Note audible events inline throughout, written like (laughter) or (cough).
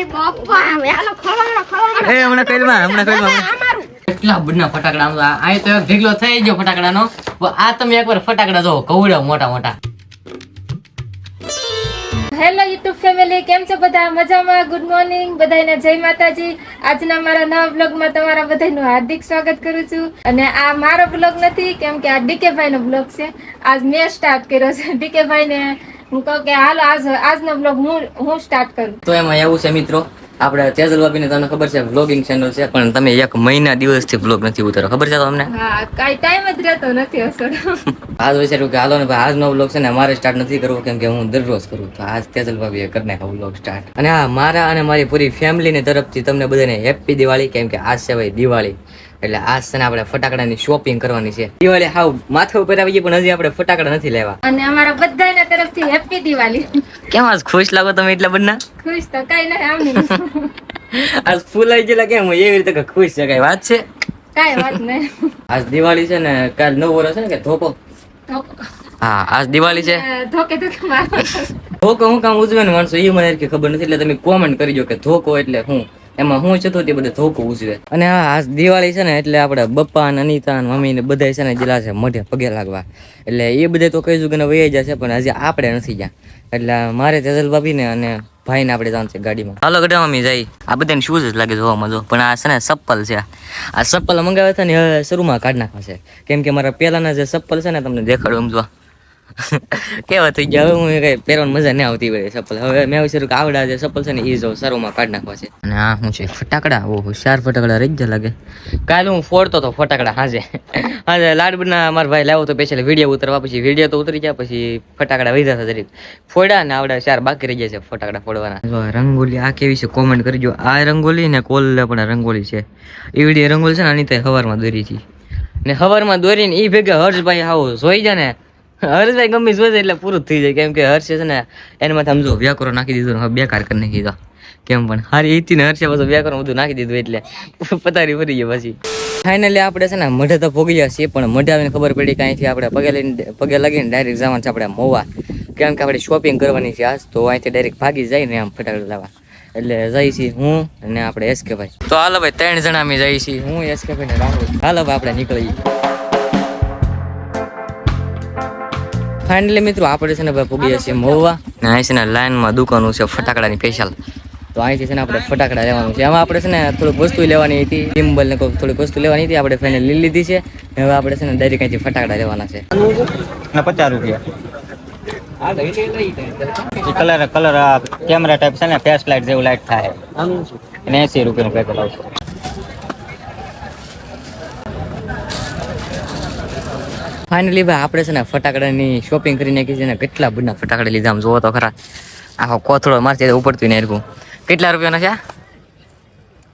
ઓય બાપા હાલો ખવાડો ખવાડો એ હમણાં કરી હમણાં કરી કેટલા બધા ફટાકડા આ તો એક ઢીકલો થઈ ગયો ફટાકડાનો. આ તમે એકવાર ફટાકડા જોવો કવડ્યા મોટા મોટા. હેલો યુટ્યુબ ફેમિલી કેમ છો બધા? મજામાં? ગુડ મોર્નિંગ બધાને જય માતાજી. આજના મારા નવા બ્લોગમાં તમારા બધાનું હાર્દિક સ્વાગત કરું છું. અને આ મારો બ્લોગ નથી કેમ કે આ ડીકે ભાઈનો બ્લોગ છે. આજ મેં સ્ટાર્ટ કર્યો છે. (laughs) ડીકે ભાઈને હું કહું કે હાલો આજ આજનો બ્લોગ હું હું સ્ટાર્ટ કરું. તો એમાં એવું છે મિત્રો આપણે તેજલ ભાભીને તમને ખબર છે વ્લોગિંગ ચેનલ છે પણ તમે એક મહિના દિવસથી વ્લોગ નથી ઉતારો. ખબર છે તમને? હા કાંઈ ટાઈમ જ રહેતો નથી અસર આજ વિચાર્યું કે હાલો ને ભાઈ આજનો વ્લોગ છે ને મારે સ્ટાર્ટ નથી કરવો કેમ કે હું દરરોજ કરું. તો આજ તેજલ ભાભીએ કરી નાખ્યો વ્લોગ સ્ટાર્ટ અને હા મારા અને મારી પૂરી ફેમિલીની તરફથી તમને બધાને હેપી દિવાળી કેમ કે આજ છે ભાઈ દિવાળી. એટલે આ છે ને આપણે ફટાકડાની શોપિંગ કરવાની છે. દિવાળી હાવ માથે ઉપર આવી ગઈ પણ હજી આપણે ફટાકડા નથી લેવા અને અમારા બધાના તરફથી હેપી દિવાળી. કેમ આજ ખુશ લાગો તમે એટલા બધા ખુશ તો કઈ નહીં આમ આજ ફૂલાઈ ગયેલા કેમ? હું એવી રીતે કે ખુશ છે કઈ વાત છે? કઈ વાત નહીં. આજ દિવાળી છે ને કાલ નવ વર્ષ છે ને કે ધોકો? હા આજ દિવાળી છે. ધોકે ધોકે મારો ધોકો હું કામ ઉજવે ને માણસો એ મને ખબર નથી એટલે તમે કોમેન્ટ કરી દો કે ધોકો એટલે હું? એમાં હું છે તો બધે ધોકો ઉજવે. અને આ દિવાળી છે ને, એટલે આપણે બપ્પા ને અનિતા ને મમ્મી ને બધા છે ને જેલા છે મોઢે પગે લાગવા. એટલે એ બધે તો કહીશું કે વહી જશે પણ હજી આપણે નથી ગયા. એટલે મારે તેજલ ભાભી ને અને ભાઈ ને આપણે જવાનું છે ગાડીમાં. હાલો ગઢા મમ્મી જાય આ બધાને શૂઝ જ લાગે જોવામાં જો. પણ આ છે ને ચપ્પલ છે આ. ચપ્પલ મંગાવ્યા હતા ને શરૂમાં કાઢ નાખવા છે. કેમ કે મારા પહેલાના જે ચપ્પલ છે ને, તમને દેખાડું સમજવા કેવા થઈ ગયા હું કઈ પહેરવાની મજા નહીં આવતી હોય સપલ હવે મેં વિચાર્યું કે આવડા જે સપલ છે ને એ જો સરોમાં કાઢ નાખવા છે. અને આ શું છે? ફટાકડા? ઓ હોશિયાર ફટાકડા રહી જ લાગે. કાલે હું ફોડતો તો ફટાકડા હાજે. (laughs) હાજે લાડબના મારા ભાઈ લાવ્યો તો પેલા વીડિયો ઉતરવા પછી વીડિયો તો ઉતરી ગયા પછી ફટાકડા વધ્યા હતા જરીક. ફોડ્યા ને આવડા ચાર બાકી રહી ગયા છે ફટાકડા ફોડવાના. રંગોલી આ કેવી છે? કોમેન્ટ કરજો આ રંગોલી ને કોલ પણ રંગોલી છે. એ વીડિયો રંગોલી છે ને આની તે હવારમાં દોરી હતી ને હવારમાં દોરીને એ ભેગા હર્ષભાઈ આવો જોઈ જાય ને હર્ષભાઈ ગમે જોઈ એટલે પૂરું થઈ જાય. કેમ કે હર્ષ છે ને એને માથે સમજો વ્યાકરો નાખી દીધું હવે બેકાર કરી નાખી દીધો કેમ પણ? હારી એથી ને હર્ષે પાછું વ્યાકરણ બધું નાખી દીધું એટલે પતારી ફરી ગયો પછી. ફાઇનલી આપણે છે ને મઢે તો ભોગી છીએ, પણ મઢે આવીને ખબર પડી કે અહીંથી આપણે પગે લઈને પગે લાગીને ડાયરેક્ટ જવાનું છે આપણે મોવા. કેમ કે આપણે શોપિંગ કરવાની છે આજ, તો અહીંથી ડાયરેક્ટ ભાગી જાય ને આમ ફટાકડા લાવવા. એટલે જઈ છીએ હું અને આપણે એસકે ભાઈ. તો હાલો ભાઈ, ત્રણ જણા અમે જઈએ છીએ. હું એસકે ભાઈ ને રાહુલ. હાલો ભાઈ, આપણે નીકળીએ. ફાઇનલી મિત્રો આપણે છે ને ભાઈ પૂગીએ છીએ મહુવા ને અહીં છે ને લાઈનમાં દુકાનો છે ફટાકડાની સ્પેશિયલ તો અહીંથી છે ને આપણે ફટાકડા લેવાનું છે. એમાં આપણે છે ને થોડીક વસ્તુ લેવાની હતી ડિમ્બલ ને કોઈ થોડીક વસ્તુ લેવાની હતી આપણે ફાઇનલ લઈ લીધી છે. હવે આપણે છે ને ડાયરેક્ટ અહીંથી ફટાકડા લેવાના છે. પચાસ રૂપિયા. કલર કલર કેમેરા ટાઈપ છે ને ફેસ લાઇટ જેવું લાઇટ થાય. અને એસી રૂપિયાનું પેકેટ આવશે. ફાઇનલી ભાઈ આપણે છે ને ફટાકડાની શોપિંગ કરી નાખી છે ને કેટલા બધા ફટાકડા લીધા આમ જોવો તો ખરા. આખો કોથળો મારતી ઉપડતું નહીં એરકું કેટલા રૂપિયાના છે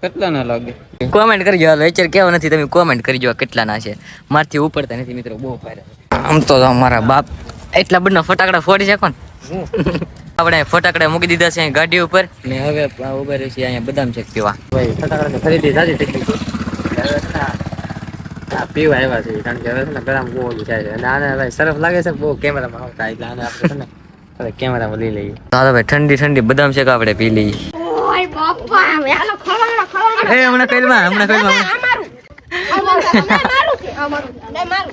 કેટલા ના લાગે? કોમેન્ટ કરજો હાલો અત્યારે કેવો નથી તમે કોમેન્ટ કરજો કેટલાના છે. મારથી ઉપડતા નથી મિત્રો બહુ ફાયદા આમ તો મારા બાપ એટલા બધા ફટાકડા ફોડી શકો ને (laughs) આપણે ફટાકડા મૂકી દીધા છે ગાડી ઉપર. ને હવે ઊભા રહી છે અહીંયા બદામ શેક પીવા. ફટાકડા ખરીદી સાચી થઈ ગઈ પીવા આવ્યા છે કારણ કે હવે છે ને ગરમ બહુ થાય છે. અને આને ભાઈ સરસ લાગે છે બહુ કેમેરામાં આવતા એટલે આને આપણે છે ને હવે કેમેરામાં લઈ લઈએ. ચાલો ભાઈ ઠંડી ઠંડી બદામ શેક આપણે પી લઈએ. હાલો એ હમણાં કરી માં હમણાં કરી માં અમારું. અમારું ના મારું છે અમારું. ના મારું.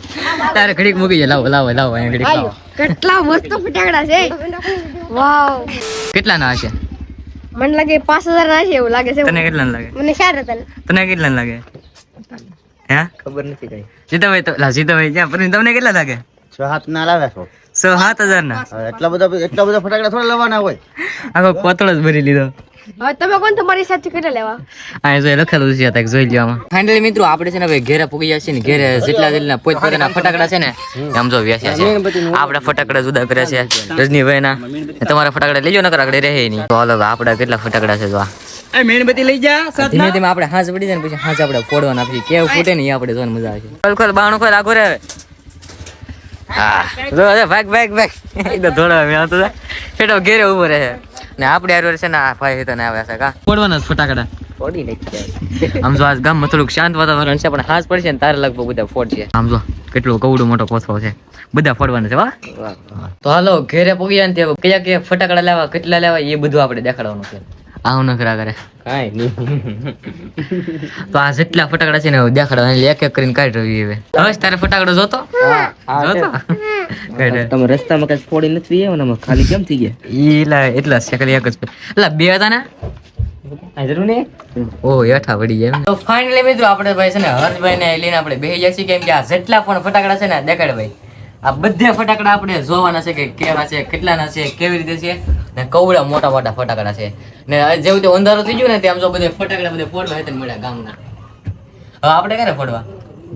તારે ઘડીક મૂકી જાય લાવો લાવો લાવો અહીંયા ઘડીક લાવો. કેટલા મસ્ત ફટાકડા છે વાવ. કેટલા ના હશે? મને લાગે પાંચ હજાર ના છે એવું લાગે છે તને કેટલા લાગે? મને ચાર હતા તને કેટલા લાગે? હે? ખબર નથી કઈ. જીતાભાઈ તો લા જીતાભાઈ જ્યાં પણ તમને કેટલા લાગે? છ હાથ ના લાવે છો સો સાત હજાર ના એટલા બધા એટલા બધા ફટાકડા થોડા લેવાના હોય. આખો કોતળો જ ભરી લીધો. હવે તમે કોણ તમારી સાથે કેટલા લેવા? આ જો લખેલું છે ત્યાં જોઈ લ્યો આમાં. ફાઇનલી મિત્રો આપણે છે ને ભાઈ ઘેરે પૂગી ને ઘેરે જેટલા જેટલા પોત પોતાના ફટાકડા છે ને આમ જો વ્યાસ્યા છે. આપણે ફટાકડા જુદા કરે છે રજનીભાઈ ના તમારા ફટાકડા લેજો નકર આગળ રહે નહીં. તો હાલો આપડા કેટલા ફટાકડા છે જો આ. મીણબત્તી લઈ જા ધીમે ધીમે આપણે પડી જાય ને પછી હાથ આપણે ફોડવાના. પછી કેવું ફૂટે ને એ આપણે જોવાની મજા આવે ખોલ ખોલ બાણું ખોલ આગો રે હા જો જો ભાગ ભાગ ભાગ. એકદમ થોડા મેં આવતો ફેટો ઘેરે ઊભો રહે. ને આપણે યાર છે ને આ ભાઈ તો ને આવે છે કા? ફોડવાના ફટાકડા. ફોડી નાખ્યા. આમ જો આજ ગામમાં થોડુંક શાંત વાતાવરણ છે પણ હાથ પડશે ને તારે લગભગ બધા ફોડશે. આમ જો કેટલો કવડો મોટો કોથળો છે. બધા ફોડવાના છે વાહ તો હાલો ઘેરે પગ્યા ને તે કયા કયા ફટાકડા લેવા કેટલા લેવા એ બધું આપણે દેખાડવાનું છે. આવું ન કરા કરે. કાંઈ તો આ જેટલા ફટાકડા છે ને દેખાડવા એક એક કરીને કાઢી રહી હવે. હવે તારે ફટાકડો જોતો? જોતો. તમે રસ્તામાં કઈ ફોડી નથી આવ્યો ને ખાલી કેમ થઈ ગયા? ઈ લા એટલા છે ખાલી એક જ એટલે બે હતા ને? ફટાકડા છે ને દેખાડ ભાઈ. આ બધા ફટાકડા આપણે જોવાના છે કે કેવા છે કેટલાના છે કેવી રીતે છે. ને કવડા મોટા મોટા ફટાકડા છે. ને જેવું તે અંધારો થઈ ગયું ને તેમ જો બધે ફટાકડા બધે ફોડવા હેતન મળ્યા ગામના. હવે આપણે ક્યારે ફોડવા?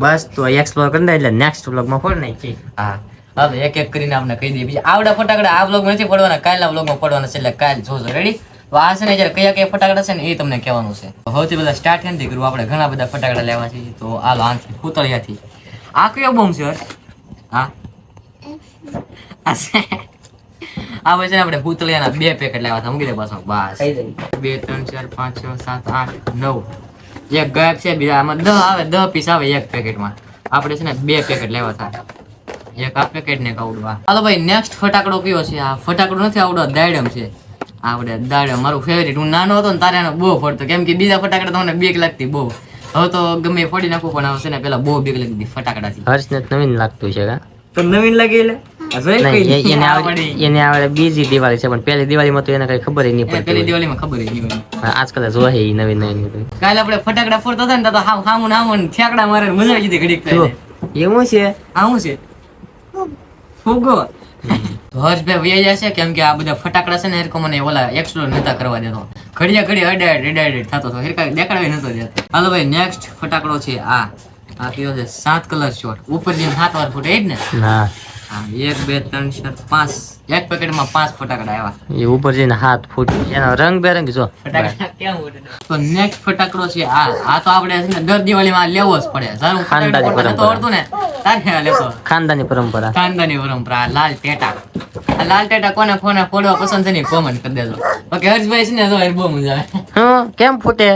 બસ તો એક્સપ્લોર કરી દે એટલે નેક્સ્ટ વ્લોગમાં ફોડ નાખી હા. હવે એક એક કરીને આપણે કહી દઈએ. બીજા આવડા ફટાકડા આ વ્લોગમાં નથી ફોડવાના કાલના વ્લોગમાં ફોડવાના છે એટલે કાલ જોજો. રેડી તો આ છે ને જ્યારે કયા કયા ફટાકડા છે ને એ તમને કહેવાનું છે. સૌથી બધા સ્ટાર્ટ નથી કરવું આપણે ઘણા બધા ફટાકડા લેવા છે. તો આ લાંથી પૂતળિયાથી. આ કયો બોમ્બ છે? હા? આ છે. આ પછી આપણે પૂતળિયાના બે પેકેટ લાવ્યા હતા. મૂકી દે પાછો. બસ. બે ત્રણ ચાર પાંચ છ સાત આઠ નવ. એક ગાયબ છે બીજા આમાં દહ આવે દહ પીસ આવે એક પેકેટમાં આપણે છે ને બે પેકેટ લેવા હતા. એક આ પેકેટ ને એક હાલો ભાઈ નેક્સ્ટ ફટાકડો કયો છે? આ ફટાકડો નથી આવડો દાડમ છે. આપણે દાડમ મારું ફેવરિટ હું નાનો હતો ને તારે એનો બહુ ફોડતો કેમ કે બીજા ફટાકડા તમને મને બીક લાગતી બહુ. હવે તો ગમે એ ફોડી નાખું પણ આવશે ને પેલા બહુ બીક લાગતી ફટાકડાથી. હર્ષને ને નવીન લાગતું છે કા? તો નવીન લાગે એટલે? એને આવડે પડી. એને આવડે બીજી દિવાળી છે પણ પહેલી દિવાળીમાં તો એને કઈ ખબર નહીં એ પહેલી પડતી દિવાળીમાં ખબર નહીં હોય. આજકાલ જોવા હે નવી નવી કાલે આપણે ફટાકડા ફોડતા હતા ને તો હામ હામું ને હામું ને ઠેકડા મારે મજા આવી જતી ઘડીક એવું છે? આવું છે? ફુગો. તો હર્ષભાઈ વૈયા જશે છે કેમ કે આ બધા ફટાકડા છે ને હેરકો મને ઓલા એક્સપ્લોર નતા કરવા દેતો. ઘડિયા ઘડી અડાડ અડાડ થતો હતો. હેરકા દેખાડવા નતો દેતો. હાલો ભાઈ નેક્સ્ટ ફટાકડો છે આ. આ કયો છે? સાત કલર શોટ ઉપર જેમ સાત વાર ફૂટે એ જ ને. હા હા એક બે ત્રણ ચાર પાંચ. એક પેકેટમાં પાંચ ફટાકડા આવ્યા. એ ઉપર જઈને હાથ ફૂટ એનો રંગ બેરંગ જો. ફટાકડા કેમ ઉડે? તો નેક્સ્ટ ફટાકડો છે આ. આ તો આપણે છે ને દર દિવાળીમાં લેવો જ પડે. ખાનદાની પરંપરા. ને? તારે લેતો ખાનદાની પરંપરા. ખાનદાની પરંપરા. લાલ ટેટા. આ લાલ ટેટા કોને કોને ફોડવા પસંદ છે ને કોમેન્ટ કરી દેજો. બાકી હર્ષભાઈ છે ને જો બહુ મજા આવે. હં કેમ ફૂટે?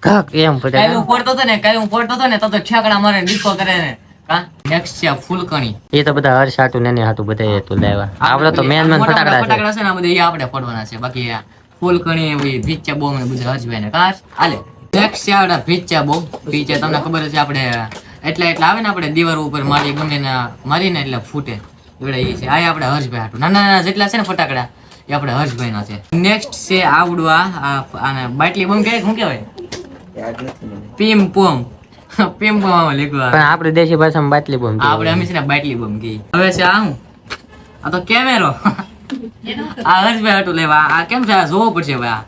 કાક એમ ફૂટે. કાલે હું ફોડતો હતો ને કાલે હું ફોડતો હતો ને તો તો ઠેકડા મારે ડીકો કરે ને. કા નેક્સ્ટ છે ફૂલકણી. એ તો બધા હર સાટુ ને હાટું બધા તો લેવા આપણે તો મેન મેન ફટાકડા છે. ફટાકડા છે ને બધા એ આપણે ફોડવાના છે. બાકી આ ફૂલકણી એવી ભીચા બોમ ને બધા હર્ષભાઈ ને કાર આલે નેક્સ્ટ છે આપણા ભીચા બોમ ભીચા તમને ખબર છે આપણે એટલા એટલા આવે ને આપણે દીવાર ઉપર મારી ગમે ને મારીને એટલે ફૂટે. એટલે એ છે. આ આપણે હર્ષભાઈ હાટું. નાના નાના જેટલા છે ને ફટાકડા એ આપણે હર્ષભાઈ ના છે. નેક્સ્ટ છે આવડવા આ આને બાટલી બોમ્બ કે શું કહેવાય? પીમ પોમ. પીમ પોમ આમાં પણ આપણે દેશી ભાષામાં બાટલી બોમ આપણે હંમેશા બાટલી બમ કહી હવે છે આ હું. આ તો કેમેરો. આ હર્ષભાઈ હાટું લેવા. આ કેમ છે? આ જોવો પડશે ભાઈ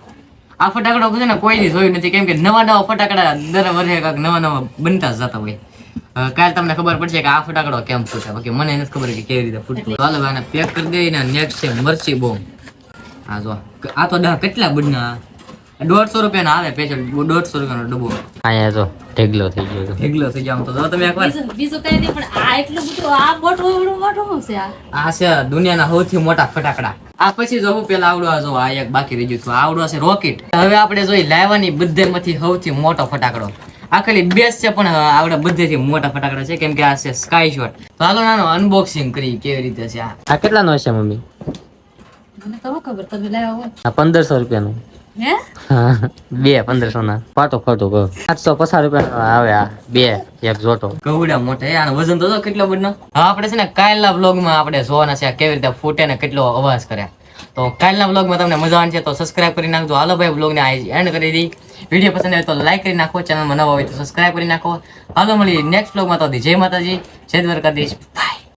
આ. ફટાકડો છે ને કોઈ દી જોયું નથી. કેમ કે નવા નવા ફટાકડા દર વર્ષે કાંક નવા નવા બનતા જતા હોય. કાલ તમને ખબર પડશે કે આ ફટાકડો કેમ ફૂટે. બાકી મને નથી ખબર કે કેવી રીતે ફૂટતું. ચાલો આને પેક કરી દઈએ ને નેક્સ્ટ છે મરચી બોમ્બ હા જો. આ તો દા કેટલા બનના દોઢસો રૂપિયાનો આવે સ્પેશિયલ દોઢસો રૂપિયાનો ડબ્બો. અહીંયા તો ઢેગલો થઈ ગયો ઢેગલો થઈ ગયો તો. જો તમે એકવાર બીજું બીજું કઈ નહીં પણ આ એટલું બધું આ મોટું એવડું મોટું છે આ? આ છે દુનિયાના સૌથી મોટા ફટાકડા. આ પછી જો હું પેલા આવડો આ જો આ એક બાકી રહી ગયું આવડો છે રોકેટ. હવે આપણે જોઈ લાવવાની બધેમાંથી સૌથી મોટો ફટાકડો. આ ખાલી બેસ્ટ છે પણ આવડે બધેથી મોટા ફટાકડા છે કેમ કે આ છે સ્કાય શોટ તો હાલો નાનો અનબોક્સિંગ કરી કેવી રીતે છે આ? આ કેટલાનો હશે મમ્મી? મને તો ખબર તમે લાવ્યા હોય. આ પંદરસો રૂપિયાનું. બે પંદરસો ના પાટો ફાટો કહો સાતસો પચાસ રૂપિયા આવે આ બે એક જોટો. કવડા મોટા આનો વજન તો કેટલો બધો હા આપણે છે ને કાલના બ્લોગમાં આપણે જોવાના છે કેવી રીતે ફૂટે ને કેટલો અવાજ કરે. તો કાલના બ્લોગમાં તમને મજા આવશે છે તો સબસ્ક્રાઇબ કરી નાખજો. હાલો ભાઈ વ્લોગને એન્ડ કરી દી વીડિયો પસંદ આવે તો લાઈક કરી નાખો ચેનલમાં નવા હોય તો સબસ્ક્રાઇબ કરી નાખો. હાલો મળી નેક્સ્ટ બ્લોગમાં તો જય માતાજી જય દ્વારકાધીશ. Bye.